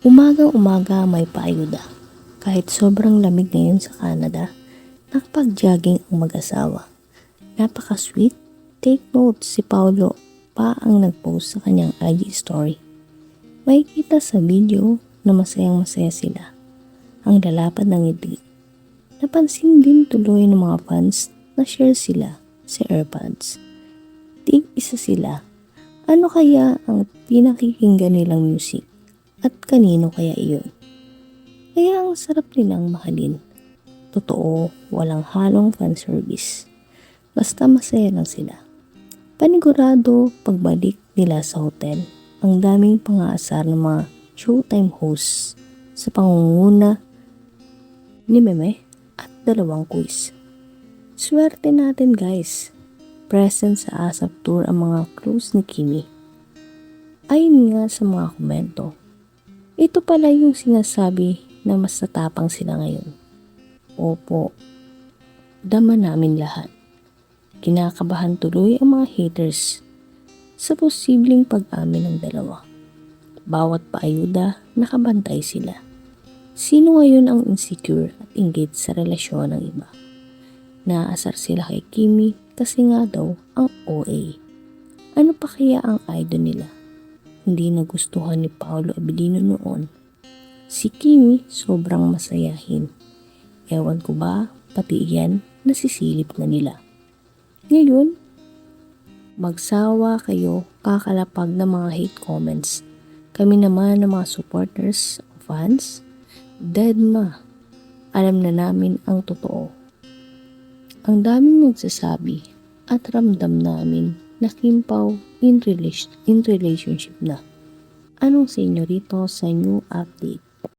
Umagang-umaga may paayuda. Kahit sobrang lamig ngayon sa Canada, nakapag-jogging ang mag-asawa. Napaka-sweet. Take note, si Paulo pa ang nag-post sa kanyang IG story. Makikita sa video na masayang masaya sila. Ang lalapad ng ngiti. Napansin din tuloy ng mga fans na share sila sa AirPods. Tig isa sila. Ano kaya ang pinakikinggan nilang music? At kanino kaya iyon? Kaya ang sarap nilang mahalin. Totoo, walang halong fan service. Basta masaya lang sila. Panigurado, pagbalik nila sa hotel, ang daming pangaasar ng mga showtime hosts sa pangunguna ni Meme at dalawang quiz. Swerte natin guys. Present sa ASAP Tour ang mga close ni Kimi. Ayon nga sa mga komento, ito pala yung sinasabi na mas tatapang sila ngayon. Opo, dama namin lahat. Kinakabahan tuloy ang mga haters sa posibleng pag-amin ng dalawa. Bawat paayuda, nakabantay sila. Sino ngayon ang insecure at engaged sa relasyon ng iba? Naasar sila kay Kimi kasi nga daw ang OA. Ano pa kaya ang idol nila? Hindi nagustuhan ni Paolo Abilino noon. Si Kimi sobrang masayahin. Ewan ko ba, pati iyan nasisilip na nila. Ngayon, magsawa kayo kakalapag ng mga hate comments. Kami naman ng mga supporters, fans, dead ma. Alam na namin ang totoo. Ang daming nagsasabi at ramdam namin na Kimpaw in, relation, in relationship na. Anong sa inyo rito sa new update?